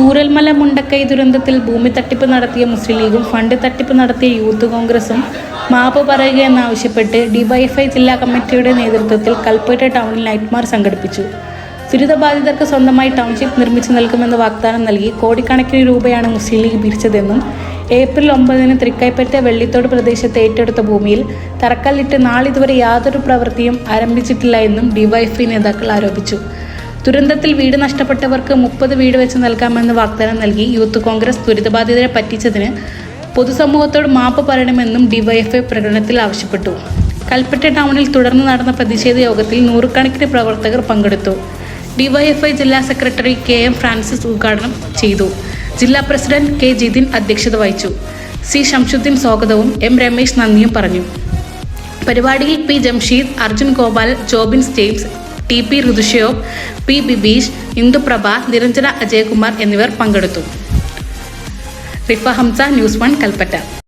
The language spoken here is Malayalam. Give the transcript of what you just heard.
ചൂരൽമല മുണ്ടക്കൈ ദുരന്തത്തിൽ ഭൂമി തട്ടിപ്പ് നടത്തിയ മുസ്ലിം ലീഗും ഫണ്ട് തട്ടിപ്പ് നടത്തിയ യൂത്ത് കോൺഗ്രസും മാപ്പ് പറയുകയെന്നാവശ്യപ്പെട്ട് ഡിവൈഎഫ്ഐ ജില്ലാ കമ്മിറ്റിയുടെ നേതൃത്വത്തിൽ കൽപ്പറ്റ ടൗണിൽ നൈറ്റ് മാർച്ച് സംഘടിപ്പിച്ചു ദുരിതബാധിതർക്ക് സ്വന്തമായി ടൗൺഷിപ്പ് നിർമ്മിച്ചു നൽകുമെന്ന് വാഗ്ദാനം നൽകി കോടിക്കണക്കിന് രൂപയാണ് മുസ്ലിം ലീഗ് പിരിച്ചതെന്നും ഏപ്രിൽ ഒമ്പതിന് തൃക്കൈപ്പറ്റ വെള്ളിത്തോട് പ്രദേശത്ത് ഏറ്റെടുത്ത ഭൂമിയിൽ തറക്കല്ലിട്ട് നാളിതുവരെ യാതൊരു പ്രവൃത്തിയും ആരംഭിച്ചിട്ടില്ല എന്നും ഡിവൈഎഫ്ഐ നേതാക്കൾ ആരോപിച്ചു. ദുരന്തത്തിൽ വീട് നഷ്ടപ്പെട്ടവർക്ക് മുപ്പത് വീട് വെച്ച് നൽകാമെന്ന് വാഗ്ദാനം നൽകി യൂത്ത് കോൺഗ്രസ് ദുരിതബാധിതരെ പറ്റിച്ചതിന് പൊതുസമൂഹത്തോട് മാപ്പ് പറയണമെന്നും ഡിവൈഎഫ്ഐ പ്രകടനത്തിൽ ആവശ്യപ്പെട്ടു. കൽപ്പറ്റ ടൗണിൽ തുടർന്ന് നടന്ന പ്രതിഷേധ യോഗത്തിൽ നൂറുകണക്കിന് പ്രവർത്തകർ പങ്കെടുത്തു. ഡിവൈഎഫ്ഐ ജില്ലാ സെക്രട്ടറി കെ എം ഫ്രാൻസിസ് ഉദ്ഘാടനം ചെയ്തു. ജില്ലാ പ്രസിഡന്റ് കെ ജിതിൻ അധ്യക്ഷത വഹിച്ചു. സി ഷംഷുദ്ദീൻ സ്വാഗതവും എം രമേശ് നന്ദിയും പറഞ്ഞു. പരിപാടിയിൽ P Jamsheed Arjun Gopal Jobin James T P Rithushayob P Bibeesh Induprabha Niranjana Ajayakumar എന്നിവർ പങ്കെടുത്തു. Rifa Hamza news one Kalpetta.